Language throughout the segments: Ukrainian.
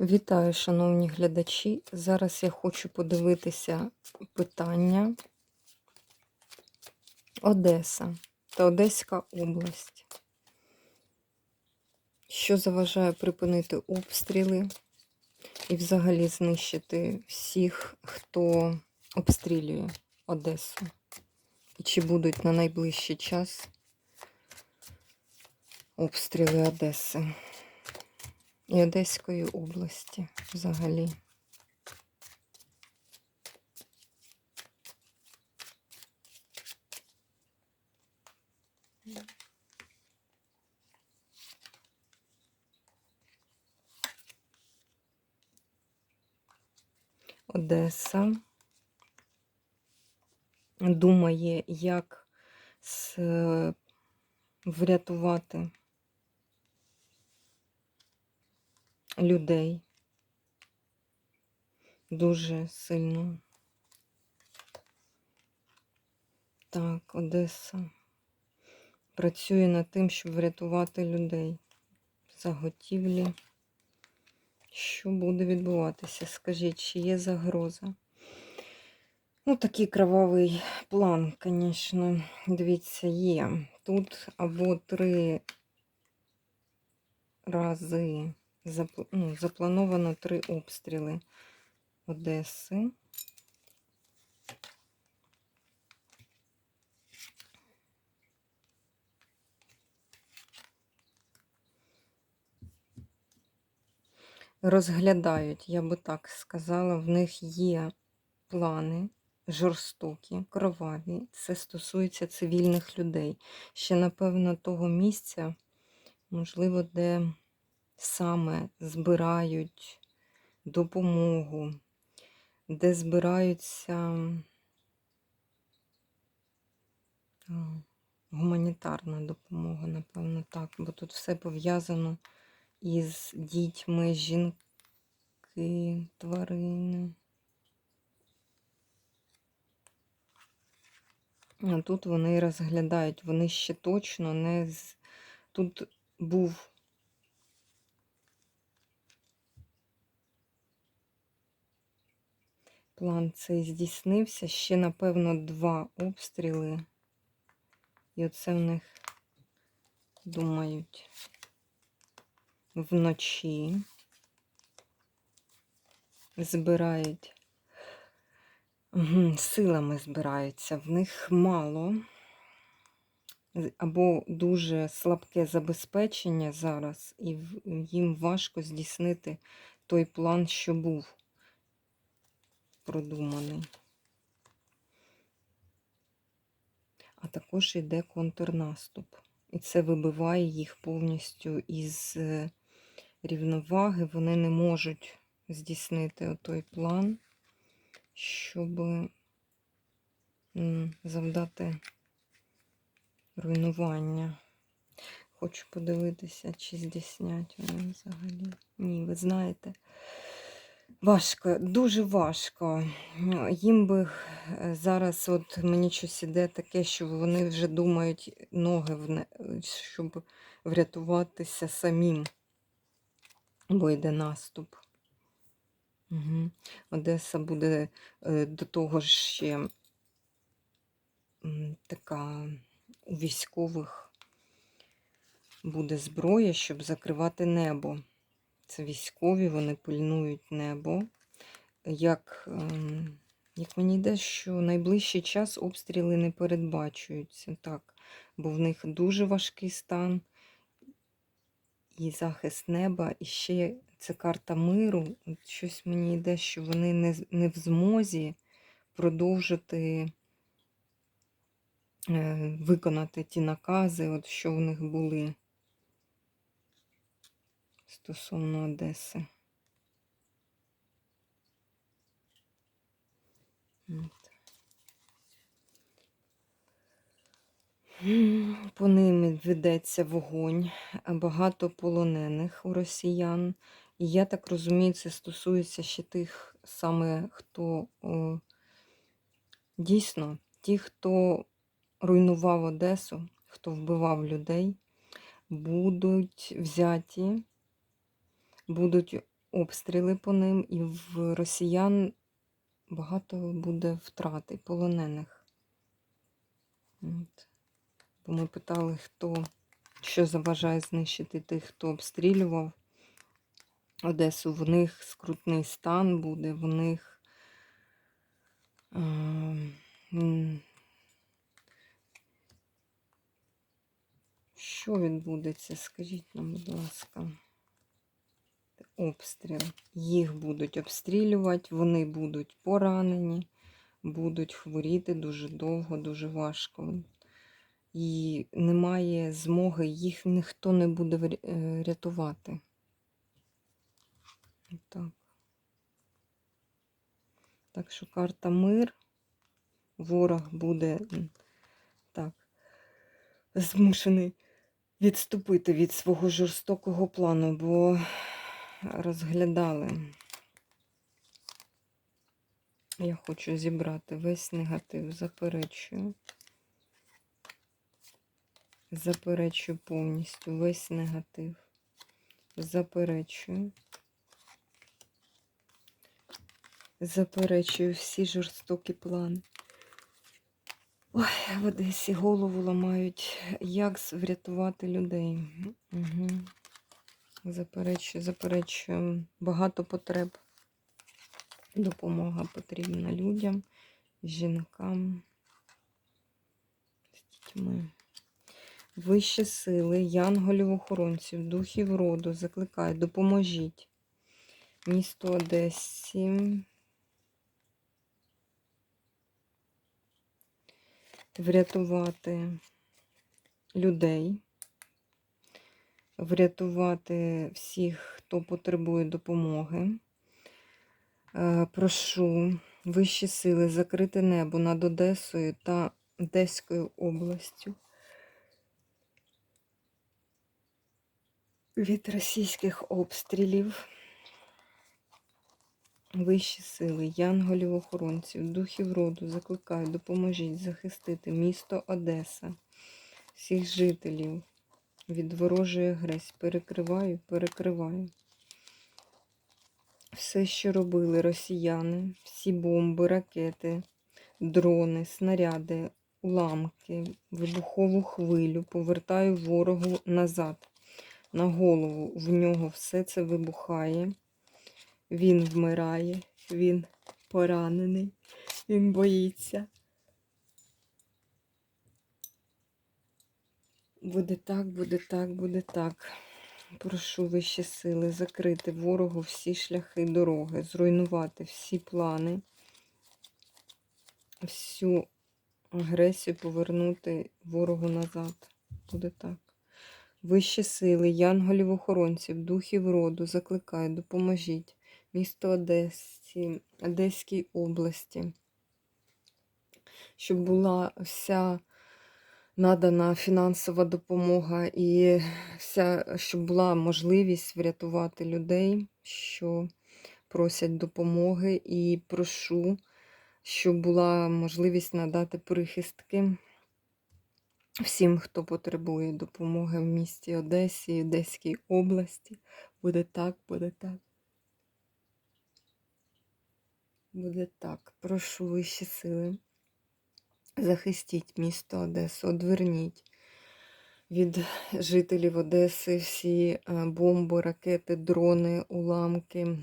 Вітаю, шановні глядачі. Зараз я хочу подивитися питання Одеса та Одеська область. Що заважає припинити обстріли і взагалі знищити всіх, хто обстрілює Одесу? І чи будуть на найближчий час обстріли Одеси? І Одеської області взагалі. Одеса думає, як врятувати людей дуже сильно. Так, Одеса працює над тим, щоб врятувати людей. Заготівлі. Що буде відбуватися? Скажіть, чи є загроза? Ну, такий кровавий план, звісно, дивіться, є. Тут або три рази ну, заплановано три обстріли Одеси. Розглядають, я би так сказала, в них є плани жорстокі, кроваві. Це стосується цивільних людей. Ще, напевно, того місця, можливо, де саме збирають допомогу, де збираються гуманітарна допомога, напевно, так, бо тут все пов'язано із дітьми, жінки, тварини. А тут вони розглядають, вони ще точно не з. Тут був план цей здійснився. Ще, напевно, два обстріли. І оце в них думають вночі. Збирають. Силами збираються. В них мало. Або дуже слабке забезпечення зараз, і їм важко здійснити той план, що був продуманий. А також йде контрнаступ. І це вибиває їх повністю із е, рівноваги. Вони не можуть здійснити той план, щоб завдати руйнування. Хочу подивитися, чи здійснять вони взагалі. Ні, ви знаєте. Важко, дуже важко. Їм би е, зараз, от мені щось іде таке, що вони вже думають ноги, вне- щоб врятуватися самим, бо йде наступ. Угу. Одеса буде е, до того ж ще така у військових буде зброя, щоб закривати небо. Це військові, вони пильнують небо. Як, ем, як мені йде, що найближчий час обстріли не передбачуються, так, бо в них дуже важкий стан і захист неба, і ще це карта миру. Щось мені йде, що вони не, не в змозі продовжити е, виконати ті накази, от що в них були стосовно Одеси. По ним ведеться вогонь, багато полонених у росіян. І я так розумію, це стосується ще тих саме, хто о, дійсно, ті, хто руйнував Одесу, хто вбивав людей, будуть взяті, будуть обстріли по ним, і в росіян багато буде втрати полонених. От. Бо ми питали, хто що заважає знищити тих, хто обстрілював Одесу. В них скрутний стан буде, в них. Що відбудеться? Скажіть нам, будь ласка. Обстріл. Їх будуть обстрілювати, вони будуть поранені, будуть хворіти дуже довго, дуже важко. І немає змоги, їх ніхто не буде е, рятувати. Так. Так що карта мир. Ворог буде так, змушений відступити від свого жорстокого плану, бо розглядали. Я хочу зібрати весь негатив, заперечую. Заперечую повністю весь негатив. Заперечую. Заперечую всі жорстокі плани. Ой, в Одесі голову ламають, як врятувати людей. Угу. Заперечую, заперечую. Багато потреб. Допомога потрібна людям, жінкам, з дітьми. Вищі сили, янголів-охоронців, духів роду закликають, допоможіть. Місто Одесі. Врятувати людей, врятувати всіх, хто потребує допомоги. Е, Прошу вищі сили закрити небо над Одесою та Одеською областю. від російських обстрілів. Вищі сили, янголів-охоронців, духів роду закликають, допоможіть захистити місто Одеса, всіх жителів від ворожої агресії. Перекриваю, перекриваю. Все, що робили росіяни, всі бомби, ракети, дрони, снаряди, уламки, вибухову хвилю, повертаю ворогу назад на голову. В нього все це вибухає. Він вмирає, він поранений, він боїться. Буде так, буде так, буде так. Прошу вищі сили закрити ворогу всі шляхи дороги, зруйнувати всі плани, всю агресію повернути ворогу назад. Буде так. Вищі сили, янголів-охоронців, духів роду закликають, допоможіть місто Одесі, Одеській області, щоб була вся надана фінансова допомога і вся, щоб була можливість врятувати людей, що просять допомоги, і прошу, щоб була можливість надати прихистки всім, хто потребує допомоги в місті Одесі, Одеській області. Буде так, буде так. Буде так. Прошу вищі сили. Захистіть місто Одесу, одверніть від жителів Одеси всі е, бомби, ракети, дрони, уламки,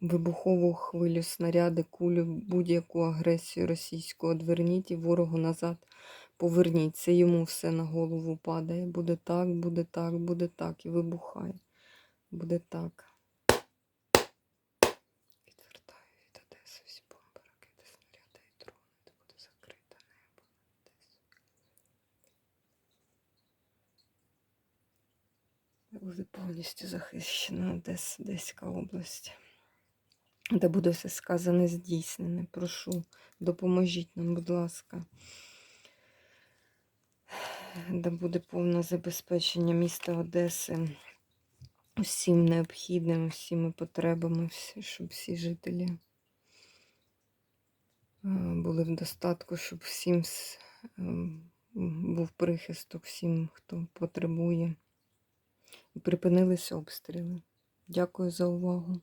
вибухову хвилю, снаряди, кулю, будь-яку агресію російську одверніть і ворогу назад поверніть. Це йому все на голову падає. Буде так, буде так, буде так. І вибухає. Буде так. Відвертаю від Одеси всі бомби, ракети, снаряди і дрони. Де буде закрите небо над Одесою. Буде повністю захищена Одеса, Одеська область. Де буде все сказане, здійснене. Прошу, допоможіть нам, будь ласка. Де буде повне забезпечення міста Одеси усім необхідним, всіми потребами, щоб всі жителі е, були в достатку, щоб всім ем, був прихисток, всім, хто потребує. Припинилися обстріли. Дякую за увагу.